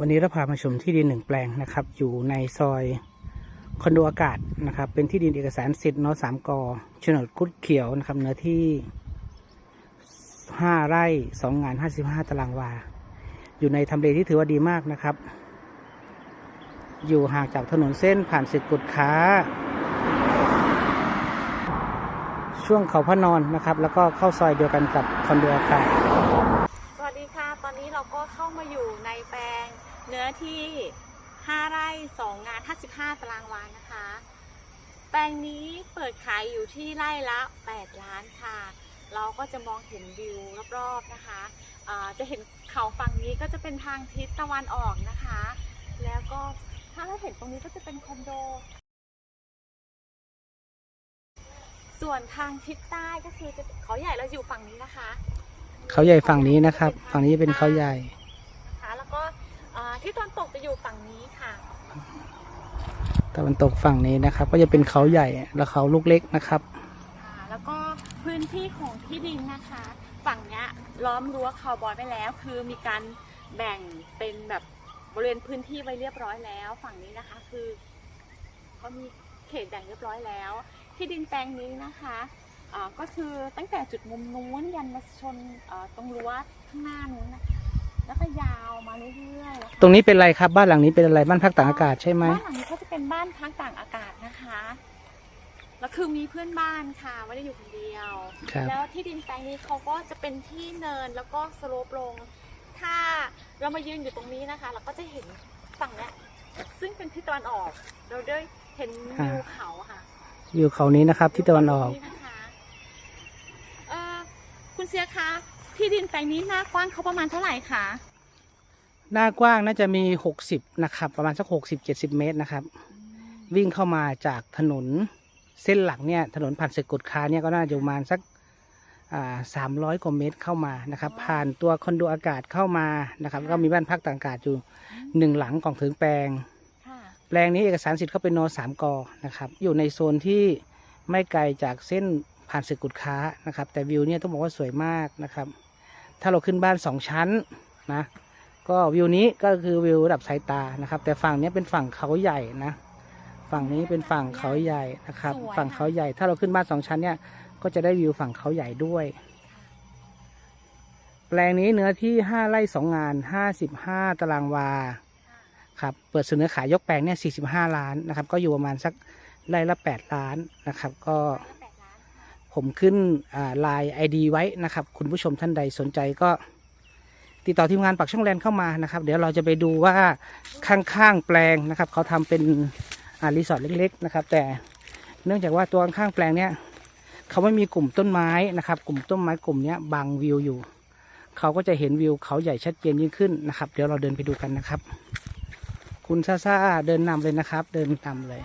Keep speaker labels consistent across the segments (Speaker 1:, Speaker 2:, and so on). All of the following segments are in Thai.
Speaker 1: วันนี้เราพามาชมที่ดินหนึ่งแปลงนะครับ อยู่ในซอยคอนโดอากาศนะครับ เป็นที่ดินเอกสารสิทธิ์นอสามกโฉนดคุดเขียวนะครับเนื้อที่ห้าไร่สองงานห้าสิบห้าตารางวา อยู่ในทำเลที่ถือว่าดีมากนะครับ อยู่ห่างจากถนนเส้นผ่านสึกกุดค้า ช่วงเขาพระนอนนะครับ แล้วก็เข้าซอยเดียวกันกับคอนโดอากาศ
Speaker 2: ก็เข้ามาอยู่ในแปลงเนื้อที่ 5 ไร่ 2 งาน 55 ตารางวานะคะ แปลงนี้เปิดขายอยู่ที่ไร่ละ 8 ล้านค่ะ เราก็จะมองเห็นวิวรอบๆนะคะอ่าจะเห็นเขาฝั่งนี้ก็จะเป็นทางทิศตะวันออกนะคะ แล้วก็ถ้าเราเห็นตรงนี้ก็จะเป็นคอนโดส่วนทางทิศใต้ก็คือจะเขาใหญ่เราอยู่ฝั่งนี้นะคะ
Speaker 1: เขาใหญ่ฝั่งนี้นะครับ ฝั่งนี้เป็นเขาใหญ่
Speaker 2: นะคะแล้วก็อ่าที่ตอนตกจะอยู่ฝั่งนี้ค่ะ
Speaker 1: ตะวันตกฝั่งนี้นะครับ ก็จะเป็นเขาใหญ่แล้วเขาลูกเล็กนะครับ
Speaker 2: ค่ะแล้วก็พื้นที่ของที่ดินนะคะ ฝั่งเนี้ยล้อมรั้วคาวบอยไว้แล้ว คือมีการแบ่งเป็นแบบบริเวณพื้นที่ไว้เรียบร้อยแล้ว ฝั่งนี้นะคะคือเขามีเขตแบ่งเรียบร้อยแล้ว ที่ดินแปลงนี้นะคะอ่า ก็คือตั้งแต่จุดมุมนู้นยันมาชนอ่าตรงรั้วข้างหน้านู้นนะคะแล้วก็ยาวมาเรื่อยๆแล้ว
Speaker 1: ตรงนี้เป็นอะไรครับบ้านหลังนี้เป็นอะไรบ้านพักต่างอากาศใช่ไหม
Speaker 2: บ้านหลังนี้ก็จะเป็นบ้านพักต่างอากาศนะคะ แล้วคือมีเพื่อนบ้านค่ะไม่ได้อยู่คนเดียว
Speaker 1: ครับ
Speaker 2: แล้วที่ดินแปลงนี้เขาก็จะเป็นที่เนินแล้วก็สโลปลง ถ้าเรามายืนอยู่ตรงนี้นะคะ เราก็จะเห็นฝั่งเนี้ยซึ่งเป็นที่ตะวันออก เราได้เห็นวิวเขาค่ะ
Speaker 1: อยู่เขานี้นะครับที่ตะวันออก
Speaker 2: วิวเขาตรงนะคะเอ่อ คุณเสียคะที่ดินแปลงนี้หน้ากว้างเขาประมาณเท่าไหร่คะ
Speaker 1: หน้ากว้างน่าจะมีหกสิบนะครับ ประมาณสักหกสิบเจ็ดสิบเมตรนะครับ วิ่งเข้ามาจากถนนเส้นหลักเนี่ยถนนผ่านสึกกุดคาเนี่ยก็น่าจะประมาณสักสามร้อยกว่าเมตรเข้ามานะครับ ผ่านตัวคอนโดอากาศเข้ามานะครับแล้วก็มีบ้านพักต่างอากาศอยู่หนึ่งหลังของถึงแปลง
Speaker 2: ค่ะ
Speaker 1: แปลงนี้เอกสารสิทธิ์เขาเป็นนสามกนะครับ อยู่ในโซนที่ไม่ไกลจากเส้น ผ่านสึกกุดค้านะครับ แต่วิวเนี่ยต้องบอกว่าสวยมากนะครับ ถ้าเราขึ้นบ้านสองชั้นนะก็วิวนี้ก็คือวิวระดับสายตานะครับ แต่ฝั่งเนี้ยเป็นฝั่งเขาใหญ่นะ ฝั่งนี้เป็นฝั่งเขาใหญ่นะครับ ฝั่งเขาใหญ่ ถ้าเราขึ้นบ้านสองชั้นเนี่ยก็จะได้วิวฝั่งเขาใหญ่ด้วย แปลงนี้เนื้อที่ห้าไร่สองงานห้าสิบห้าตารางวาครับเปิดเสนอขายยกแปลงเนี่ย45 ล้านนะครับ ก็อยู่ประมาณสักไร่ละ 8 ล้านนะครับ ก็ ผมขึ้นไลน์ไอดีไว้นะครับ คุณผู้ชมท่านใดสนใจก็ติดต่อทีมงานปักช่องแลนเข้ามานะครับ เดี๋ยวเราจะไปดูว่าข้างๆแปลงนะครับเขาทำเป็นรีสอร์ทเล็ก ๆ นะครับ แต่เนื่องจากว่าตัวข้างๆแปลงเนี่ยเขาไม่มีกลุ่มต้นไม้นะครับ กลุ่มต้นไม้กลุ่มเนี้ยบังวิวอยู่เขาก็จะเห็นวิวเขาใหญ่ชัดเจนยิ่งขึ้นนะครับ เดี๋ยวเราเดินไปดูกันนะครับ คุณซ่าซาเดินนำเลยนะครับ เดินนำเลย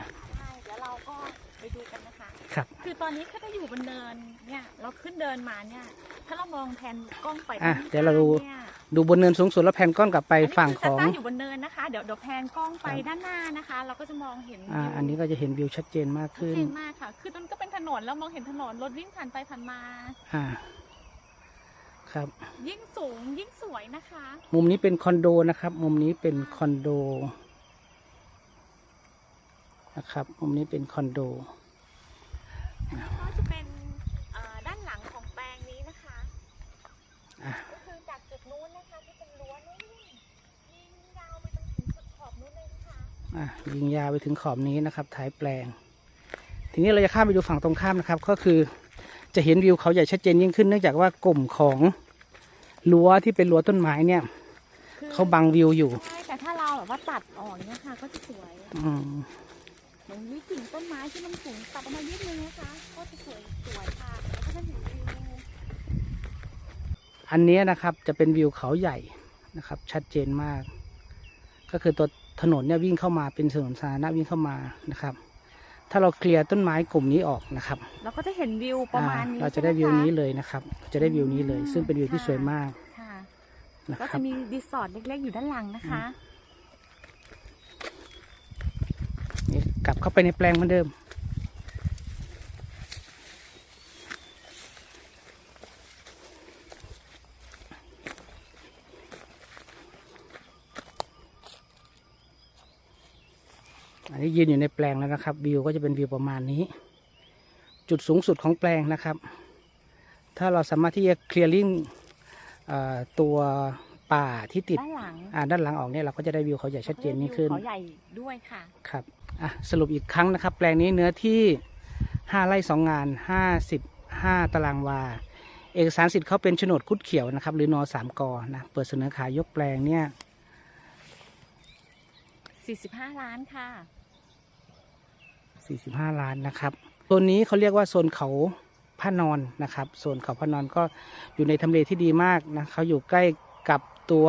Speaker 2: ตอนนี้เขาจะอยู่บนเนินเนี่ยเราขึ้นเดินมาเนี่ย ถ้าเรามองแผนกล้องไป
Speaker 1: อะ
Speaker 2: ด้น
Speaker 1: เดี๋ยวเราดู
Speaker 2: ข้งนี่ย
Speaker 1: ดูบนเนินสูงสุดแล้วแพนกล้องกลับไป
Speaker 2: อันนี้
Speaker 1: ฝั่ง
Speaker 2: คื
Speaker 1: ของ
Speaker 2: ตาต้าอยู่บนเนินนะคะเดี๋ยวเดี๋ยวแพนกล้องไป
Speaker 1: ครับ
Speaker 2: ด้านหน้านะคะ เราก็จะมองเห็น
Speaker 1: อ่า
Speaker 2: วิว
Speaker 1: อันนี้ก็จะเห็นวิวชัดเจนมาก
Speaker 2: ชัด
Speaker 1: ขึ้น
Speaker 2: เจนมากค่ะ คือตรงนก็เป็นถนนแล้วมองเห็นถนนรถวิ่งผ่านไปผ่านมา
Speaker 1: อ่า ครับ
Speaker 2: ยิ่งสูงยิ่งสวยนะคะ
Speaker 1: มุมนี้เป็นคอนโดนะครับ มุมนี้เป็นคอนโดนะครับ มุมนี้เป็นคอนโด
Speaker 2: ก็จะเป็นเอ่อด้านหลังของแปลงนี้นะคะ
Speaker 1: อะ
Speaker 2: ก็คือจากจุดนู้นนะคะที่เป็นรั้วนู้นยิงยาวไปจนถึงสุดขอบนู้นเลยนะคะ
Speaker 1: อะ ยิงยาวไปถึงขอบนี้นะครับท้ายแปลง ทีนี้เราจะข้ามไปดูฝั่งตรงข้ามนะครับ ก็คือจะเห็นวิวเขาใหญ่ชัดเจนยิ่งขึ้นเนื่องจากว่ากลุ่มของรั้วที่เป็นรั้วต้นไม้เนี่ย
Speaker 2: คือ
Speaker 1: เขาบังวิวอยู่
Speaker 2: ใช่แต่ถ้าเราแบบว่าตัดออกเนี่ยค่ะก็จะสวย
Speaker 1: อืม
Speaker 2: เหมือนวิกิ่งต้นไม้ที่มันสูงตัดออกมานิดนึงนะคะก็จะสวยสวยค่ะแล้วก็จะเห็นวิว
Speaker 1: อันเนี้ยนะครับจะเป็นวิวเขาใหญ่นะครับ ชัดเจนมาก ก็คือตัว ถนนเนี่ยวิ่งเข้ามาเป็นถนนสาธารณะวิ่งเข้ามานะครับ ถ้าเราเคลียร์ต้นไม้กลุ่มนี้ออกนะครับ
Speaker 2: เราก็จะเห็นวิวประมาณ
Speaker 1: อ่
Speaker 2: นี้
Speaker 1: เราจะได้วิว
Speaker 2: ใช่หมค
Speaker 1: นี้เลยนะครับ จะได้วิวนี้เลย ซึ่งเป็นวิวที่สวยมาก
Speaker 2: ค่ะ
Speaker 1: นะ
Speaker 2: ก็
Speaker 1: ครั
Speaker 2: จะ
Speaker 1: บ
Speaker 2: มีรีสอร์ทเล็กๆอยู่ด้านหลังนะคะ
Speaker 1: นี่กลับเข้าไปในแปลงเหมือนเดิม อันนี้ยืนอยู่ในแปลงแล้วนะครับ วิวก็จะเป็นวิวประมาณนี้ จุดสูงสุดของแปลงนะครับ ถ้าเราสามารถที่จะเคลียร์ลิงตัวป่าที่ติด
Speaker 2: ด้านหลัง
Speaker 1: อ่าด้านหลังออกเนี่ยเราก็จะได้วิวเขาใหญ่ชัดเจนยิ่งขึ้น
Speaker 2: เขาใหญ่ด้วยค่ะ
Speaker 1: ครับอะสรุปอีกครั้งนะครับ แปลงนี้เนื้อที่5ไร่2งาน55ตารางวา เอกสารสิทธิ์เขาเป็นโฉนดคุดเขียวนะครับ หรือนอสามกอนะเปิดเสนอขายยกแปลงเนี่ย
Speaker 2: 45 ล้านค่ะ
Speaker 1: 45 ล้านนะครับโซนนี้เขาเรียกว่าโซนเขาพระนอนนะครับโซนเขาพระนอนก็อยู่ในทำเลที่ดีมากนะเขาอยู่ใกล้กับตัว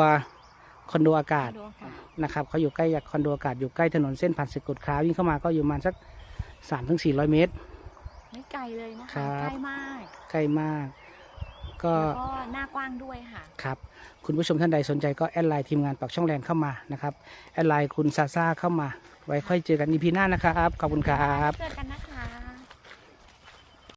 Speaker 1: คอนโดอากาศ
Speaker 2: ดูค่ะ
Speaker 1: นะครับเขาอยู่ใกล้กับคอนโดอากาศอยู่ใกล้ถนนเส้นผ่านสกลคราววิ่งเข้ามาก็อยู่ประมาณสัก3-400ถึง400 เมตร
Speaker 2: ไม่ไกลเลยนะ
Speaker 1: ครั
Speaker 2: คะ
Speaker 1: บ
Speaker 2: ใกล้มาก
Speaker 1: ใกล้มาก ก็
Speaker 2: แล้วก็หน้ากว้างด้วยค่ะ
Speaker 1: ครับคุณผู้ชมท่านใดสนใจก็แอดไลน์ทีมงานปักช่องแลนเข้ามานะครับแอดไลน์คุณซาซาเข้ามา ไว้ค่อยเจอกันอีพีหน้านะครับ ขอบคุณครับ
Speaker 2: เจอกันนะ